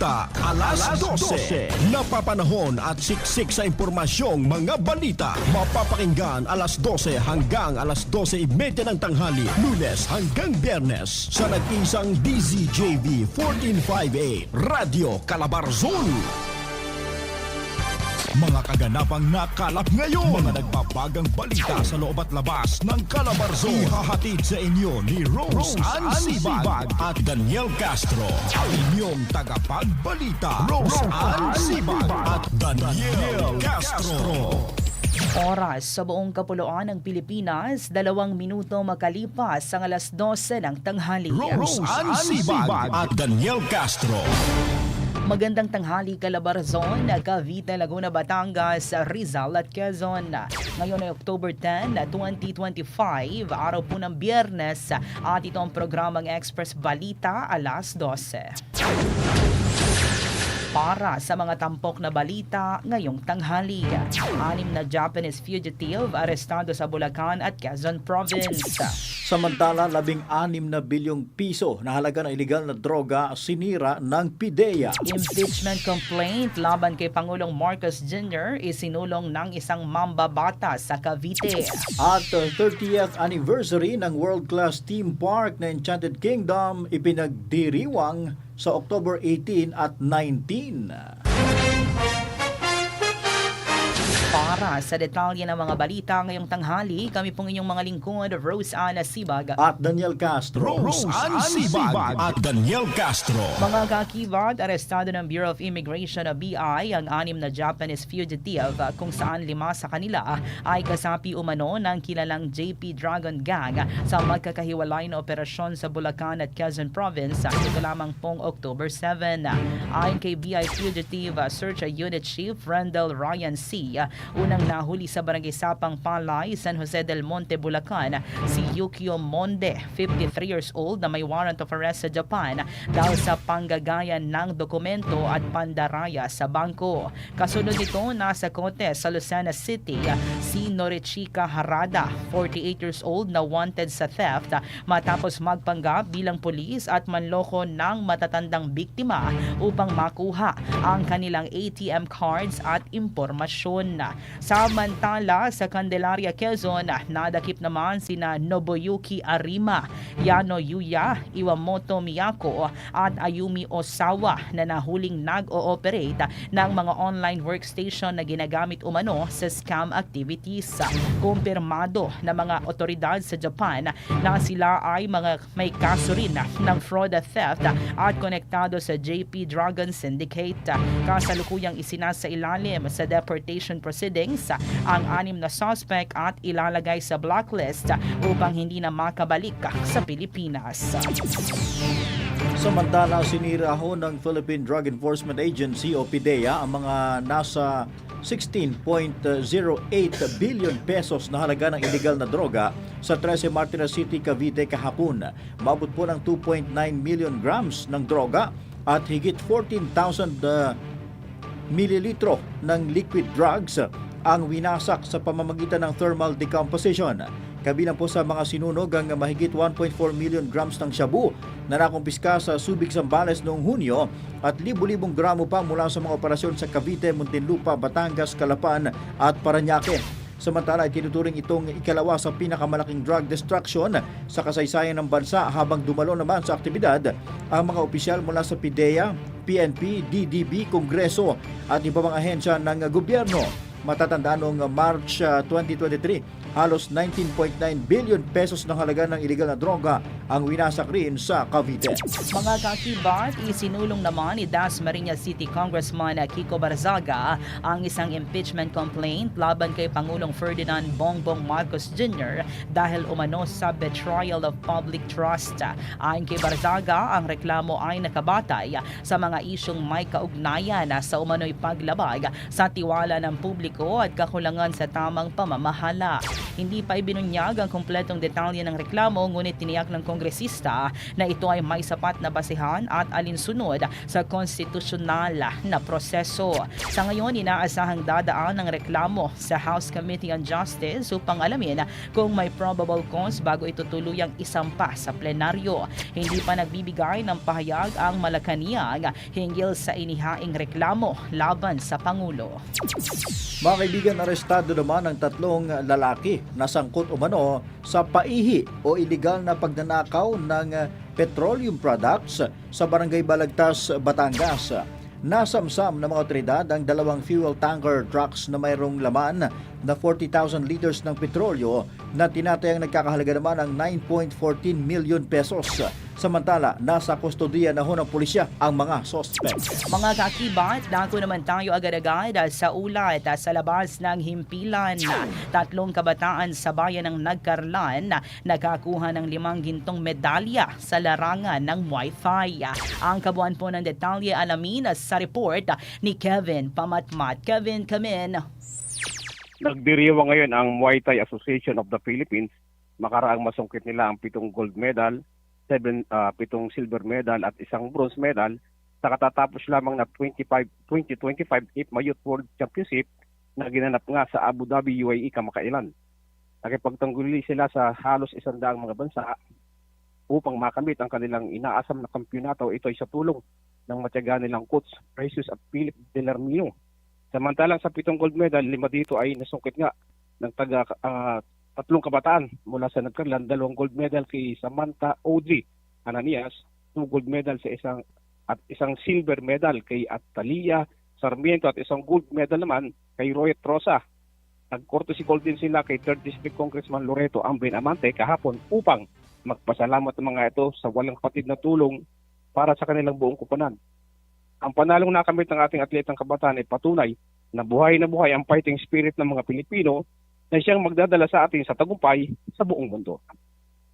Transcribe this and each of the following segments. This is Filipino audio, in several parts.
balita alas 12. Napapanahon at siksik sa impormasyong mga balita. Mapapakinggan alas 12 hanggang alas 12.30 ng tanghali, lunes hanggang biyernes sa nag-isang DZJV 1458 Radio Calabarzon. Mga kaganapang nakalap ngayon. Mga nagbabagang balita sa loob at labas ng Calabarzon. Ihahatid sa inyo ni Rose, Ann Sibag at Daniel Castro. Inyong tagapagbalita, Rose Ann Sibag at Daniel Castro. Oras sa buong kapuluan ng Pilipinas, dalawang minuto makalipas ang alas 12 ng tanghali. Rose Ann Sibag at Daniel Castro. Magandang tanghali Calabarzon, Cavite, Laguna, Batangas, Rizal at Quezon. Ngayon ay October 10, 2025, araw po ng biyernes at ito ang programang Express Balita alas 12. Para sa mga tampok na balita ngayong tanghali, anim na Japanese fugitive arestado sa Bulacan at Quezon Province. Samantala, labing anim na bilyong piso na halaga ng iligal na droga sinira ng PIDEA. Impeachment complaint laban kay Pangulong Marcos Jr. isinulong ng isang mambabata sa Cavite. At uh, 30th anniversary ng world-class theme park na Enchanted Kingdom ipinagdiriwang sa October 18 at 19. Para sa detalye ng mga balita ngayong tanghali, kami pong inyong mga lingkod, Rose Ana Sibag. At Daniel Castro. Rose Ann Sibag at Daniel Castro. Mga kakibat, arestado ng Bureau of Immigration o BI ang anim na Japanese fugitive uh, kung saan lima sa kanila ay kasapi umano ng kilalang JP Dragon Gang sa magkakahiwalay na operasyon sa Bulacan at Quezon Province uh, ito lamang pong October 7. Ayon kay BI Fugitive uh, Search Unit Chief Randall Ryan C., unang nahuli sa Barangay Sapang Palay, San Jose del Monte, Bulacan, si Yukio Monde, 53 years old na may warrant of arrest sa Japan dahil sa panggagayan ng dokumento at pandaraya sa bangko. Kasunod nito, nasa kote sa Lucena City, si Norichika Harada, 48 years old na wanted sa theft matapos magpanggap bilang pulis at manloko ng matatandang biktima upang makuha ang kanilang ATM cards at impormasyon. Samantala, sa Candelaria, Quezon, nadakip naman sina Nobuyuki Arima, Yano Yuya, Iwamoto Miyako at Ayumi Osawa na nahuling nag-ooperate ng mga online workstation na ginagamit umano sa scam activities. Kumpirmado ng mga otoridad sa Japan na sila ay mga may kaso rin ng fraud theft at konektado sa JP Dragon Syndicate. Kasalukuyang isinasa ilalim sa deportation proceedings ang anim na suspect at ilalagay sa blacklist upang hindi na makabalik sa Pilipinas. Samantala, sinira ho ng Philippine Drug Enforcement Agency o PIDEA ang mga nasa 16.08 billion pesos na halaga ng illegal na droga sa 13 Martinez City, Cavite kahapon. Mabot po ng 2.9 million grams ng droga at higit 14,000 uh, mililitro ng liquid drugs ang winasak sa pamamagitan ng thermal decomposition. Kabilang po sa mga sinunog ang mahigit 1.4 million grams ng shabu na nakumpiska sa Subic Zambales noong Hunyo at libu-libong gramo pa mula sa mga operasyon sa Cavite, Muntinlupa, Batangas, Calapan at Paranaque. Samantala ay tinuturing itong ikalawa sa pinakamalaking drug destruction sa kasaysayan ng bansa habang dumalo naman sa aktibidad ang mga opisyal mula sa PIDEA, PNP, DDB, Kongreso at iba mga ahensya ng gobyerno. Matatandaan noong March uh, 2023, halos 19.9 billion pesos ng halaga ng iligal na droga ang winasak rin sa Cavite. Mga kakibat, isinulong naman ni Dasmariñas City Congressman Kiko Barzaga ang isang impeachment complaint laban kay Pangulong Ferdinand Bongbong Marcos Jr. dahil umano sa betrayal of public trust. Ayon kay Barzaga, ang reklamo ay nakabatay sa mga isyong may kaugnayan sa umano'y paglabag sa tiwala ng publiko at kakulangan sa tamang pamamahala. Hindi pa ibinunyag ang kumpletong detalye ng reklamo ngunit tiniyak ng kongresista na ito ay may sapat na basihan at alinsunod sa konstitusyonal na proseso. Sa ngayon, inaasahang dadaan ng reklamo sa House Committee on Justice upang alamin kung may probable cause bago ito tuluyang isampa sa plenaryo. Hindi pa nagbibigay ng pahayag ang Malacanang hinggil sa inihaing reklamo laban sa Pangulo. Mga kaibigan, arestado naman ang tatlong lalaki na sangkot umano sa paihi o iligal na pagnanakaw ng uh, petroleum products sa Barangay Balagtas, Batangas. Nasamsam ng mga otoridad ang dalawang fuel tanker trucks na mayroong laman na 40,000 liters ng petrolyo na tinatayang nagkakahalaga naman ng 9.14 million pesos. Samantala, nasa kustodiya na ho ng pulisya ang mga suspects. Mga kakibat, dako naman tayo agad-agad sa ulat sa labas ng himpilan. Tatlong kabataan sa bayan ng Nagkarlan na nakakuha ng limang gintong medalya sa larangan ng Wi-Fi. Ang kabuuan po ng detalye alamin sa report ni Kevin Pamatmat. Kevin, come in. Nagdiriwa ngayon ang Muay Thai Association of the Philippines. Makaraang masungkit nila ang pitong gold medal, seven, ah, pitong silver medal at isang bronze medal sa katatapos lamang na 25, 2025 IPMA Youth World Championship na ginanap nga sa Abu Dhabi, UAE kamakailan. Nakipagtangguli sila sa halos isandaang mga bansa upang makamit ang kanilang inaasam na kampyonato. Ito ay sa tulong ng matyaga nilang coach Precious at Philip Delarmino. Samantalang sa pitong gold medal, lima dito ay nasungkit nga ng taga ah, tatlong kabataan mula sa Nagkarlan, dalawang gold medal kay Samantha Audrey Ananias, two gold medal sa isang at isang silver medal kay Atalia Sarmiento at isang gold medal naman kay Roy Trosa. Nagkorto si gold din sila kay 3rd District Congressman Loreto Ambin Amante kahapon upang magpasalamat ng mga ito sa walang patid na tulong para sa kanilang buong kuponan. Ang panalong nakamit ng ating atletang kabataan ay patunay na buhay na buhay ang fighting spirit ng mga Pilipino na siyang magdadala sa atin sa tagumpay sa buong mundo.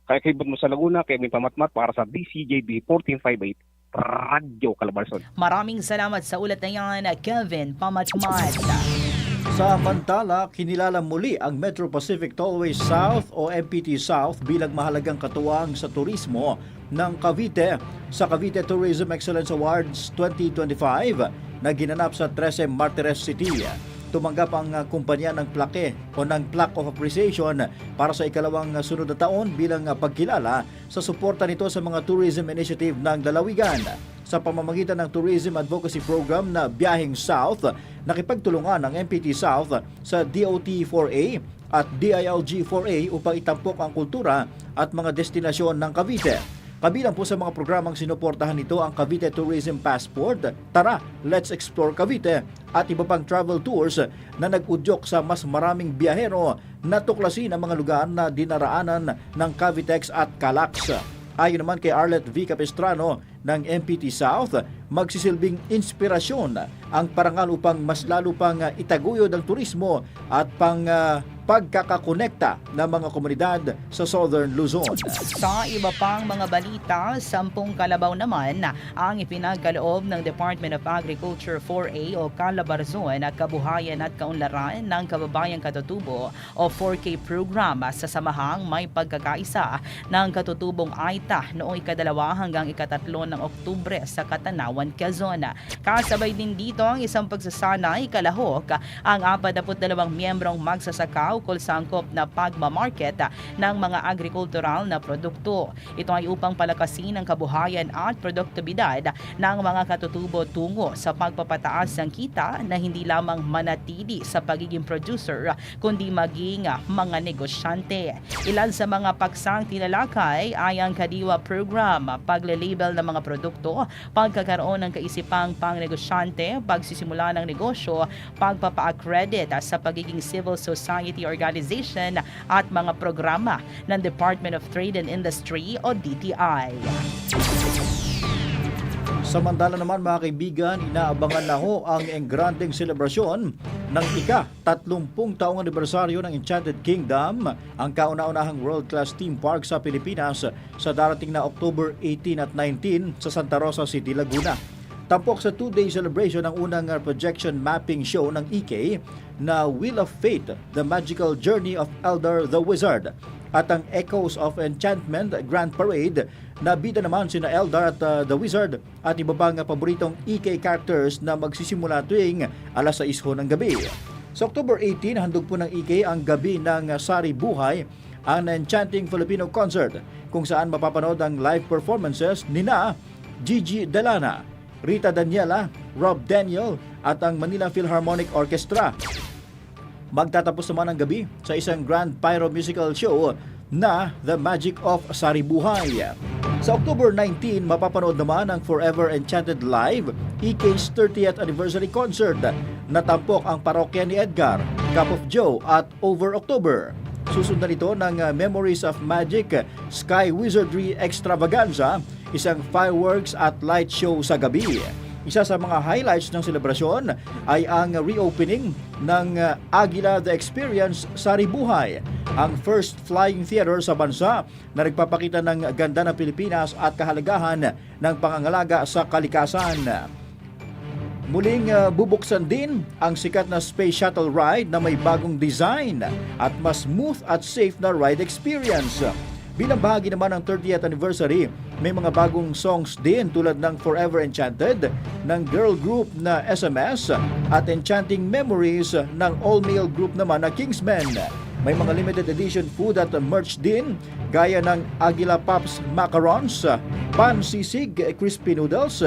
Kaya kay mo sa Laguna, kay may pamatmat para sa DCJB 1458 Radyo Calabarzon. Maraming salamat sa ulat na yan, Kevin Pamatmat. Samantala, kinilala muli ang Metro Pacific Tollway South o MPT South bilang mahalagang katuwang sa turismo ng Cavite sa Cavite Tourism Excellence Awards 2025 na ginanap sa 13 Martires City. Tumanggap ang kumpanya ng plaque o ng Plaque of Appreciation para sa ikalawang sunod na taon bilang pagkilala sa suporta nito sa mga tourism initiative ng lalawigan sa pamamagitan ng Tourism Advocacy Program na Biyahing South, nakipagtulungan ng MPT South sa DOT-4A at DILG-4A upang itampok ang kultura at mga destinasyon ng Cavite. Kabilang po sa mga programang sinuportahan nito ang Cavite Tourism Passport, Tara, Let's Explore Cavite at iba pang travel tours na nag-udyok sa mas maraming biyahero na tuklasin ang mga lugar na dinaraanan ng Cavitex at Calax. Ayon naman kay Arlet V. Capistrano ng MPT South, magsisilbing inspirasyon ang parangal upang mas lalo pang uh, itaguyod ang turismo at pang uh, pagkakakonekta ng mga komunidad sa Southern Luzon. Sa iba pang mga balita, sampung kalabaw naman ang ipinagkaloob ng Department of Agriculture 4A o Calabarzon at Kabuhayan at Kaunlaran ng Kababayang Katutubo o 4K program sa samahang may pagkakaisa ng katutubong AITA noong ikadalawa hanggang ikatatlo ng Oktubre sa Katanawan, Quezon. Kasabay din dito ang isang pagsasanay kalahok ang 42 miyembrong magsasaka ukol sa angkop na pagmamarket ng mga agrikultural na produkto. Ito ay upang palakasin ang kabuhayan at produktibidad ng mga katutubo tungo sa pagpapataas ng kita na hindi lamang manatili sa pagiging producer kundi maging mga negosyante. Ilan sa mga paksang tinalakay ay ang Kadiwa Program, pagle-label ng mga produkto, pagkakaroon ng kaisipang pangnegosyante, pagsisimula ng negosyo, pagpapa-accredit sa pagiging civil society organization at mga programa ng Department of Trade and Industry o DTI. Samantala naman mga kaibigan, inaabangan na ho ang engrandeng selebrasyon ng ika-30 taong anibersaryo ng Enchanted Kingdom, ang kauna-unahang world-class theme park sa Pilipinas sa darating na October 18 at 19 sa Santa Rosa City, Laguna. Tampok sa two-day celebration ang unang uh, projection mapping show ng EK na Wheel of Fate, The Magical Journey of Elder the Wizard. at ang Echoes of Enchantment Grand Parade na bida naman sina Eldar at uh, The Wizard at iba pang paboritong EK characters na magsisimula tuwing alas 6 ho ng gabi. Sa October 18, handog po ng EK ang gabi ng Sari Buhay, ang Enchanting Filipino Concert kung saan mapapanood ang live performances nina Gigi Delana, Rita Daniela, Rob Daniel at ang Manila Philharmonic Orchestra. Magtatapos naman ang gabi sa isang grand pyro musical show na The Magic of Saribuhay. Sa October 19, mapapanood naman ang Forever Enchanted Live EK's 30th Anniversary Concert. Natampok ang parokya ni Edgar, Cup of Joe at Over October. Susundan ito ng uh, Memories of Magic Sky Wizardry Extravaganza, isang fireworks at light show sa gabi. Isa sa mga highlights ng selebrasyon ay ang reopening ng uh, Agila The Experience Saribuhay, ang first flying theater sa bansa na nagpapakita ng ganda ng Pilipinas at kahalagahan ng pangangalaga sa kalikasan. Muling uh, bubuksan din ang sikat na space shuttle ride na may bagong design at mas smooth at safe na ride experience. Bilang bahagi naman ng 30th anniversary, may mga bagong songs din tulad ng Forever Enchanted ng girl group na SMS at Enchanting Memories ng all-male group naman na Kingsmen. May mga limited edition food at merch din gaya ng Agila Pops Macarons, Pan Sisig Crispy Noodles,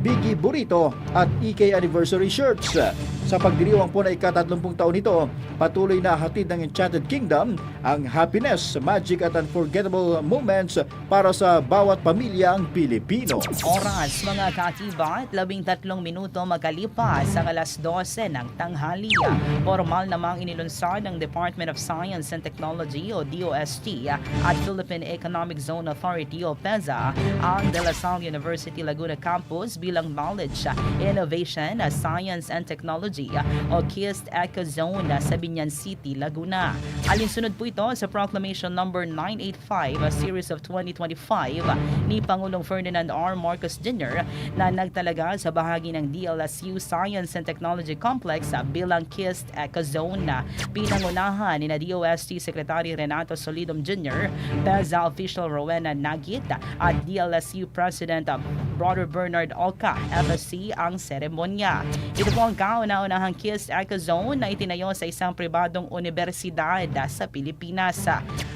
Biggie Burrito at EK Anniversary Shirts. Sa pagdiriwang po na ika-30 taon nito, patuloy na hatid ng Enchanted Kingdom ang happiness, magic at unforgettable moments para sa bawat pamilyang Pilipino. Oras mga kakibat, labing tatlong minuto magkalipas ang alas 12 ng tanghali. Formal namang inilunsad ng Department of Science and Technology o DOST at Philippine Economic Zone Authority o PEZA ang De La Salle University Laguna Campus bilang Knowledge, Innovation, Science and Technology o KIST Eco Zone sa Binyan City, Laguna. Alinsunod po ito sa Proclamation Number 985 a Series of 2025 ni Pangulong Ferdinand R. Marcos Jr. na nagtalaga sa bahagi ng DLSU Science and Technology Complex bilang KIST Eco Zone na pinangunahan ni na DOST Secretary Renato Solidum Jr., PEZA official Rowena Nagit at DLSU President Brother Bernard Olca, FSC ang seremonya. Ito po ang kauna-unahang KIST Eco Zone na itinayo sa isang pribadong universidad sa Pilipinas.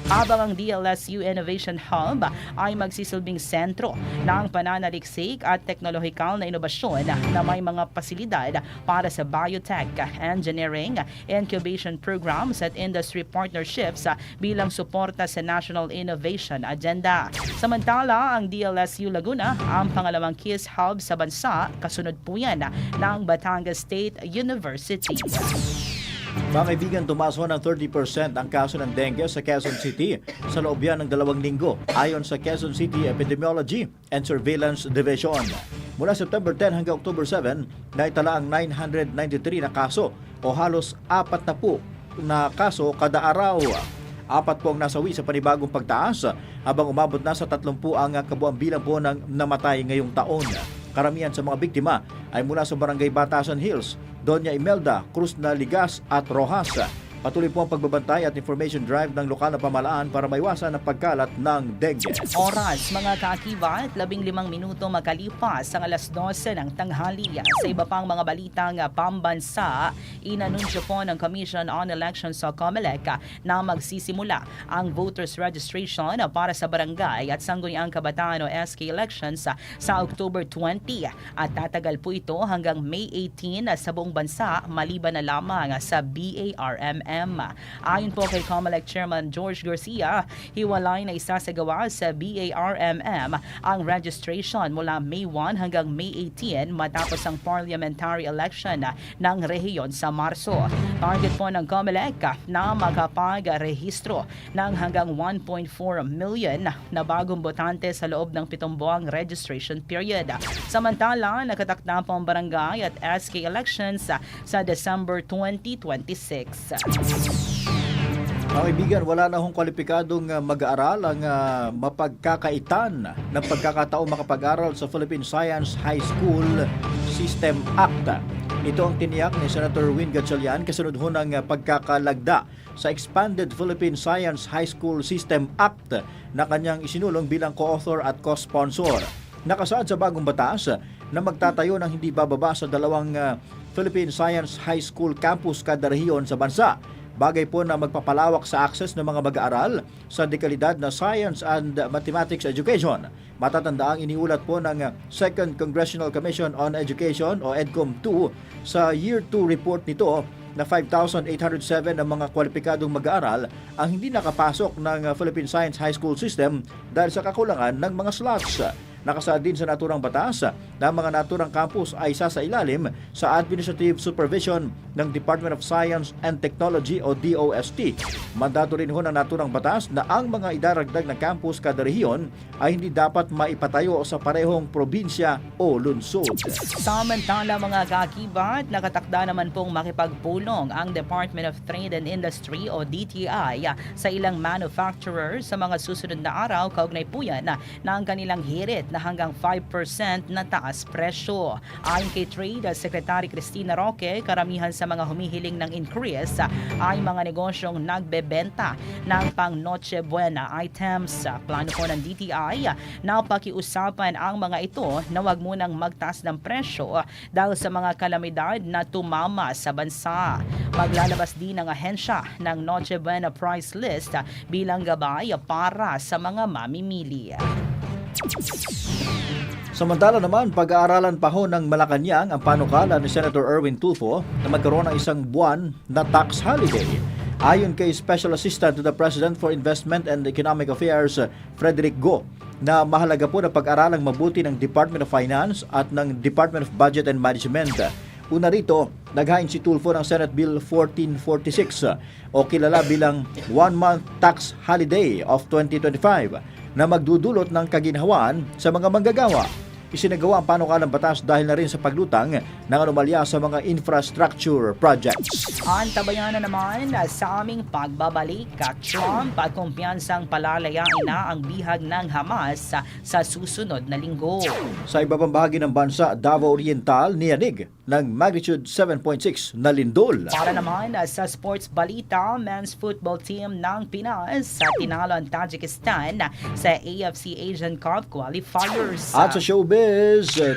Habang ang DLSU Innovation Hub ay magsisilbing sentro ng pananaliksik at teknolohikal na inobasyon na may mga pasilidad para sa biotech, engineering, incubation programs at industry partnerships bilang suporta sa National Innovation Agenda. Samantala, ang DLSU Laguna ang pangalawang KISS Hub sa bansa, kasunod po yan ng Batangas State University. Mga kaibigan, tumaas ng 30% ang kaso ng dengue sa Quezon City sa loob yan ng dalawang linggo ayon sa Quezon City Epidemiology and Surveillance Division. Mula September 10 hanggang October 7, naitala ang 993 na kaso o halos apat na po na kaso kada araw. Apat po ang nasawi sa panibagong pagtaas habang umabot na sa 30 ang kabuang bilang po ng namatay ngayong taon. Karamihan sa mga biktima ay mula sa Barangay Batasan Hills, Doña Imelda, Cruz na Ligas at Rojas. Patuloy po ang pagbabantay at information drive ng lokal na pamalaan para maiwasan ang pagkalat ng dengue. Oras, mga kakibat, labing limang minuto makalipas ang alas 12 ng tanghali. Sa iba pang mga balitang pambansa, inanunsyo po ng Commission on Elections sa COMELEC na magsisimula ang voters registration para sa barangay at sangguniang kabataan o SK elections sa October 20 at tatagal po ito hanggang May 18 sa buong bansa maliban na lamang sa BARMM. Ayon po kay COMELEC Chairman George Garcia, hiwalay na isasagawa sa BARMM ang registration mula May 1 hanggang May 18 matapos ang parliamentary election ng rehiyon sa Marso. Target po ng COMELEC na makapag-rehistro ng hanggang 1.4 million na bagong botante sa loob ng pitong buwang registration period. Samantala, nakatakda po ang barangay at SK elections sa December 2026. Mga kaibigan, wala na hong kwalipikadong ah, mag-aaral ang ah, mapagkakaitan ng pagkakataong makapag-aral sa Philippine Science High School System Act. Ito ang tiniyak ni Senator Win Gatchalian kasunod ho ng ah, pagkakalagda sa Expanded Philippine Science High School System Act na kanyang isinulong bilang co-author at co-sponsor. Nakasaad sa bagong batas na magtatayo ng hindi bababa sa dalawang ah, Philippine Science High School campus kada rehiyon sa bansa. Bagay po na magpapalawak sa access ng mga mag-aaral sa dekalidad na Science and Mathematics Education. Matatanda ang iniulat po ng 2nd Congressional Commission on Education o EDCOM 2 sa Year 2 report nito na 5,807 ang mga kwalipikadong mag-aaral ang hindi nakapasok ng Philippine Science High School System dahil sa kakulangan ng mga slots. Nakasaad din sa naturang batas na mga naturang campus ay isa sa administrative supervision ng Department of Science and Technology o DOST. Mandato rin ho ng naturang batas na ang mga idaragdag na campus kada rehiyon ay hindi dapat maipatayo sa parehong probinsya o lungsod. Samantala mga kakibat, nakatakda naman pong makipagpulong ang Department of Trade and Industry o DTI sa ilang manufacturer sa mga susunod na araw kaugnay po yan na ang kanilang hirit na hanggang 5% na taas presyo. Ayon kay Trade Secretary Cristina Roque, karamihan sa mga humihiling ng increase ay mga negosyong nagbebenta ng pang Noche Buena items. Plano po ng DTI na pakiusapan ang mga ito na wag munang magtaas ng presyo dahil sa mga kalamidad na tumama sa bansa. Maglalabas din ang ahensya ng Noche Buena price list bilang gabay para sa mga mamimili. Samantala naman, pag-aaralan pa ho ng Malacanang ang panukala ni Senator Erwin Tulfo na magkaroon ng isang buwan na tax holiday. Ayon kay Special Assistant to the President for Investment and Economic Affairs, Frederick Go, na mahalaga po na pag-aralang mabuti ng Department of Finance at ng Department of Budget and Management. Una rito, naghain si Tulfo ng Senate Bill 1446 o kilala bilang One Month Tax Holiday of 2025 na magdudulot ng kaginhawaan sa mga manggagawa. Isinagawa ang panukalang batas dahil na rin sa paglutang ng anomalya sa mga infrastructure projects. Antabayan na naman sa aming pagbabalik at Trump at kumpiyansang palalayain na ang bihag ng Hamas sa, sa susunod na linggo. Sa iba pang bahagi ng bansa, Davao Oriental niyanig ng magnitude 7.6 na lindol. Para naman sa sports balita, men's football team ng Pinas sa tinalo ang Tajikistan sa AFC Asian Cup qualifiers. At sa showbiz,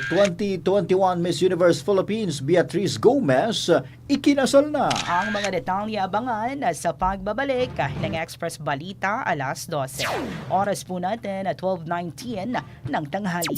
2021 Miss Universe Philippines Beatrice Gomez ikinasal na. Ang mga detalye abangan sa pagbabalik ng Express Balita alas 12. Oras po natin at 12.19 ng tanghali.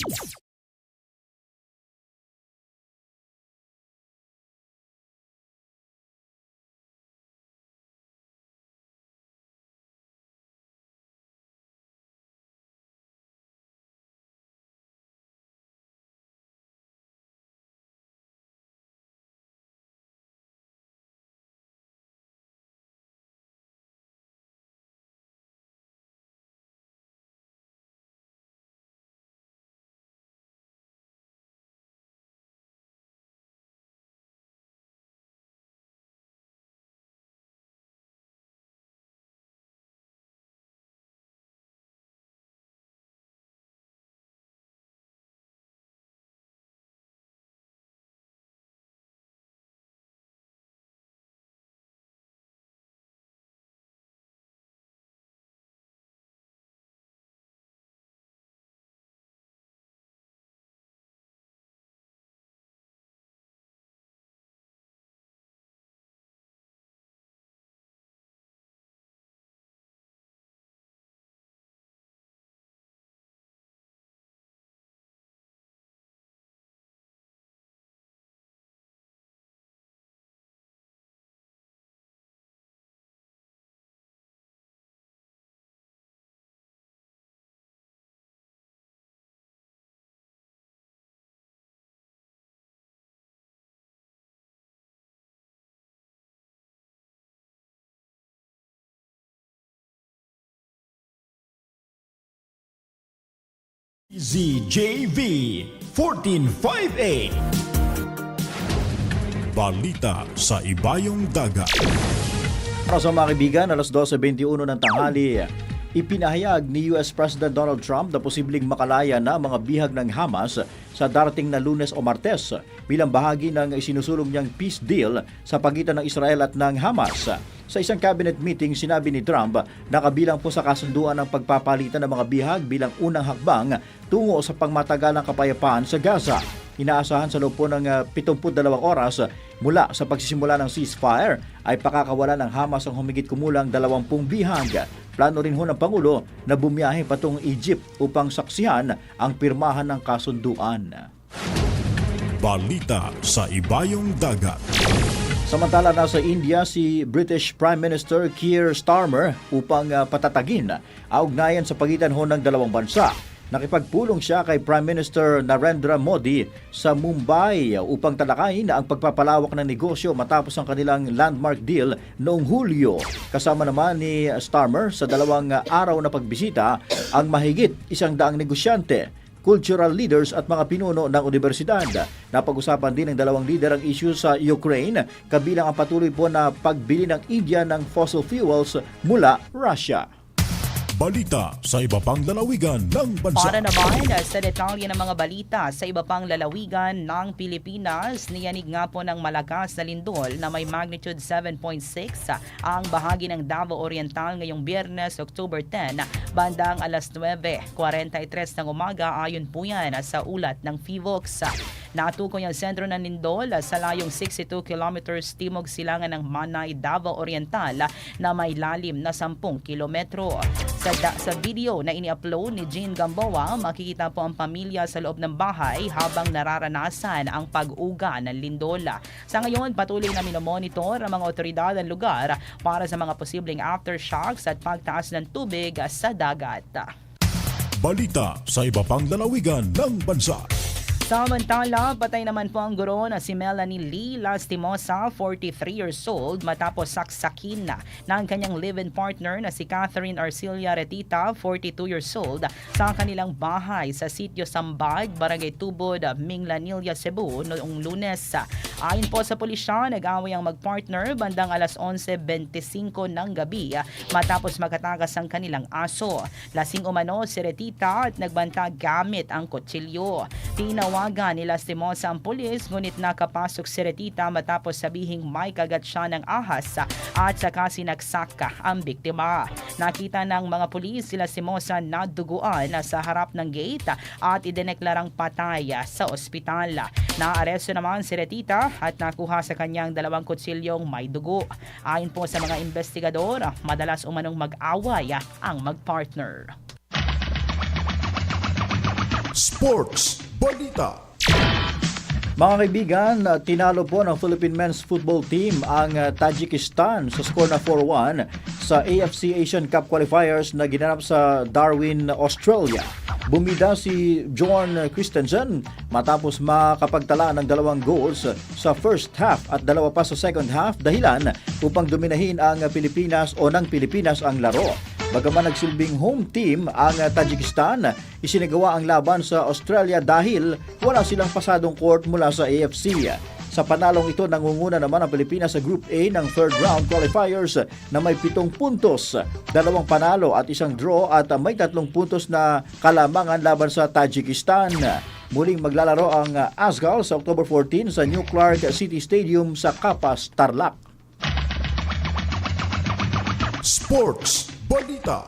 ZJV 1458 Balita sa Ibayong Dagat. Para sa mga kaibigan, alas 12.21 ng tanghali, ipinahayag ni US President Donald Trump na posibleng makalaya na mga bihag ng Hamas sa darating na lunes o martes bilang bahagi ng isinusulong niyang peace deal sa pagitan ng Israel at ng Hamas. Sa isang cabinet meeting, sinabi ni Trump na kabilang po sa kasunduan ng pagpapalitan ng mga bihag bilang unang hakbang tungo sa pangmatagalang kapayapaan sa Gaza. Inaasahan sa loob po ng ah, 72 oras mula sa pagsisimula ng ceasefire ay pakakawala ng Hamas ang humigit kumulang 20 bihag. Plano rin ho ng Pangulo na bumiyahe patungong Egypt upang saksihan ang pirmahan ng kasunduan. Balita sa Ibayong Dagat. Samantala nasa India si British Prime Minister Keir Starmer upang ah, patatagin ang ugnayan sa pagitan ho ng dalawang bansa. Nakipagpulong siya kay Prime Minister Narendra Modi sa Mumbai upang talakayin ang pagpapalawak ng negosyo matapos ang kanilang landmark deal noong Hulyo. Kasama naman ni Starmer sa dalawang araw na pagbisita ang mahigit isang daang negosyante cultural leaders at mga pinuno ng universidad. Napag-usapan din ng dalawang leader ang issue sa Ukraine, kabilang ang patuloy po na pagbili ng India ng fossil fuels mula Russia. Balita sa iba pang lalawigan ng bansa. Para naman sa detalye ng mga balita sa iba pang lalawigan ng Pilipinas, niyanig nga po ng malakas na lindol na may magnitude 7.6 ang bahagi ng Davao Oriental ngayong Biyernes, October 10, bandang alas 9.43 ng umaga ayon po yan sa ulat ng FIVOX. Natukoy ang sentro ng lindol sa layong 62 kilometers timog silangan ng Manay, Davao Oriental na may lalim na 10 kilometro. Sa, da- sa video na ini-upload ni Jean Gamboa, makikita po ang pamilya sa loob ng bahay habang nararanasan ang pag-uga ng lindola. Sa ngayon, patuloy na minomonitor ang mga otoridad ng lugar para sa mga posibleng aftershocks at pagtaas ng tubig sa dagat. Balita sa iba pang lalawigan ng bansa. Samantala, patay naman po ang guro na si Melanie Lee Lastimosa, 43 years old, matapos saksakin na ng kanyang live-in partner na si Catherine Arcilia Retita, 42 years old, sa kanilang bahay sa sitio Sambag, Barangay Tubod, Minglanilla, Cebu noong lunes. Ayon po sa pulisya, nag-away ang mag-partner bandang alas 11.25 ng gabi matapos magkatagas ang kanilang aso. Lasing umano si Retita at nagbanta gamit ang kutsilyo. Tinawagan ni Lastimosa ang pulis ngunit nakapasok si Retita matapos sabihing may kagat siya ng ahas at saka sinaksaka ang biktima. Nakita ng mga pulis si Lastimosa na duguan sa harap ng gate at idineklarang patay sa ospital. Naaresto naman si Retita at nakuha sa kanyang dalawang kutsilyong may dugo. Ayon po sa mga investigador, madalas umanong mag-away ang mag-partner. Sports Balita. Mga kaibigan, tinalo po ng Philippine Men's Football Team ang uh, Tajikistan sa score na 4-1 sa AFC Asian Cup Qualifiers na ginanap sa Darwin, Australia. Bumida si John Christensen matapos makapagtala ng dalawang goals sa first half at dalawa pa sa second half dahilan upang dominahin ang Pilipinas o ng Pilipinas ang laro. Bagaman nagsilbing home team ang uh, Tajikistan, isinagawa ang laban sa Australia dahil wala silang pasadong court mula sa AFC. Sa panalong ito, nangunguna naman ang Pilipinas sa Group A ng third round qualifiers na may pitong puntos, dalawang panalo at isang draw at may tatlong puntos na kalamangan laban sa Tajikistan. Muling maglalaro ang uh, Asgal sa October 14 sa New Clark City Stadium sa Kapas, Tarlac. Sports Balita.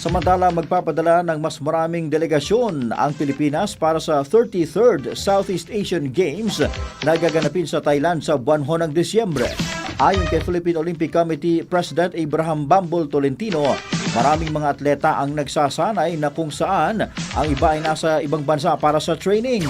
Samantala, magpapadala ng mas maraming delegasyon ang Pilipinas para sa 33rd Southeast Asian Games na gaganapin sa Thailand sa buwan ho ng Disyembre. Ayon kay Philippine Olympic Committee President Abraham Bambol Tolentino, maraming mga atleta ang nagsasanay na kung saan ang iba ay nasa ibang bansa para sa training.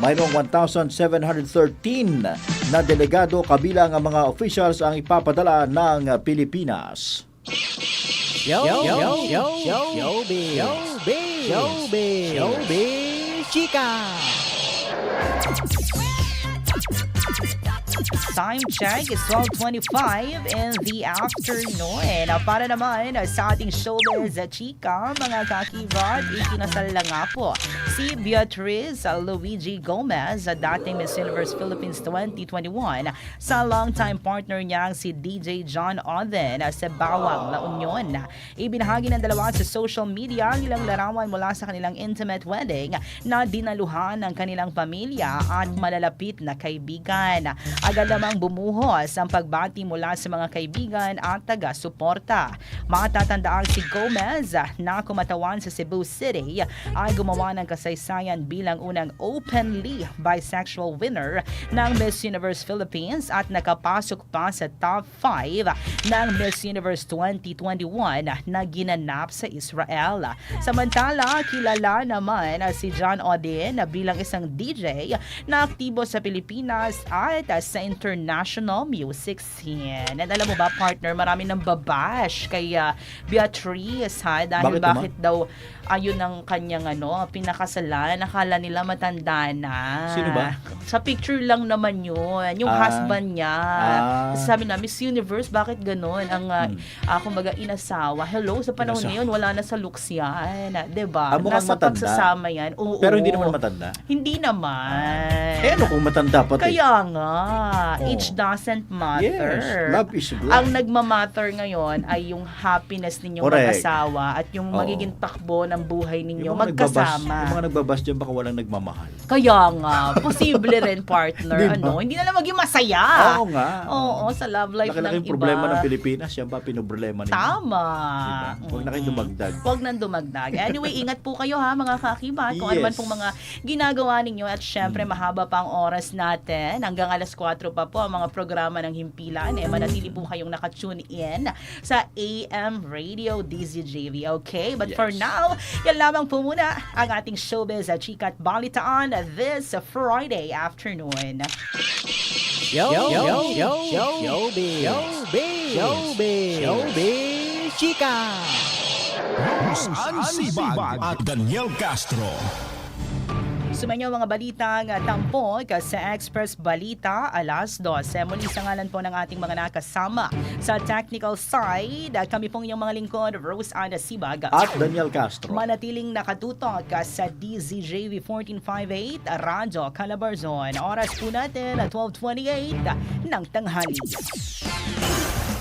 Mayroong 1,713 na delegado kabilang ang mga officials ang ipapadala ng Pilipinas. Yo, yo, yo, yo, yo, showbiz, showbiz, showbiz, showbiz, chika. Time check is 12.25 in the afternoon. Para naman sa ating showbiz chika, mga kakibat, ikinasal na nga po si Beatrice ah, Luigi Gomez, dating Miss Universe Philippines 2021, sa longtime partner niyang si DJ John Oden sa Bawang, La Union. Ibinahagi ng dalawa sa social media ang ilang larawan mula sa kanilang intimate wedding na dinaluhan ng kanilang pamilya at malalapit na kaibigan. Agad namang bumuhos ang pagbati mula sa mga kaibigan at taga-suporta. Matatandaan si Gomez na kumatawan sa Cebu City ay gumawa ng kasaysayan bilang unang openly bisexual winner ng Miss Universe Philippines at nakapasok pa sa top 5 ng Miss Universe 2021 na ginanap sa Israel. Samantala, kilala naman si John Odin bilang isang DJ na aktibo sa Pilipinas at sa international music scene. And alam mo ba, partner, marami nang babash kay uh, Beatrice ha, dahil Bakit bakit, daw ayun ang kanyang ano, pinakasalan. Nakala nila matanda na. Sino ba? Sa picture lang naman yun. Yung Ah. husband niya. Ah. Sabi na, Miss Universe, bakit ganun? Ang, uh, ah, kumbaga, inasawa. Hello, sa panahon Inasawa. ngayon, wala na sa looks yan. 'Di ba? Ah, Nasa matanda. pagsasama yan. Oo. Pero hindi naman matanda. Hindi naman. Eh, ano kung matanda pati? Kaya nga, Oo. age doesn't matter. Yes, love is blind. Ang nagmamatter ngayon ay yung happiness ninyong Correct. mag-asawa at yung Oo. magiging takbo ng buhay ninyo yung mga nagbabas, magkasama. yung mga nagbabas dyan baka walang nagmamahal. Kaya nga, posible rin partner, ano, hindi na lang maging masaya. Oo nga. Oo, sa love life Laki-laking ng iba. problema ng Pilipinas, yan ba pinoblema nila? Tama. Diba? Huwag na kayong dumagdag. Huwag nang dumagdag. Anyway, ingat po kayo ha mga kakibat. Kung ano man Yes. pong mga ginagawa ninyo at syempre Mm. mahaba pa ang oras natin. Hanggang alas 4 pa po ang mga programa ng himpilan. Eh, manatili po kayong nakatune in sa AM Radio DZJV. Okay? But for Yes. now, yan lamang po muna ang ating showbiz at chika at balitaan this Friday afternoon. Yo, yo, yo, yo, showbiz. Showbiz. Showbiz. Showbiz. Chika. Rose Ann Sibag at Daniel Castro. Sumainyo mga balitang tampok sa Express Balita alas 12. Muli sa ngalan po ng ating mga nakasama sa technical side. Kami pong yung mga lingkod, Rose Ana Sibag. At Daniel Castro. Manatiling nakatutok sa DZJV 1458 Radyo Calabarzon. Oras po natin at 12.28 ng tanghali.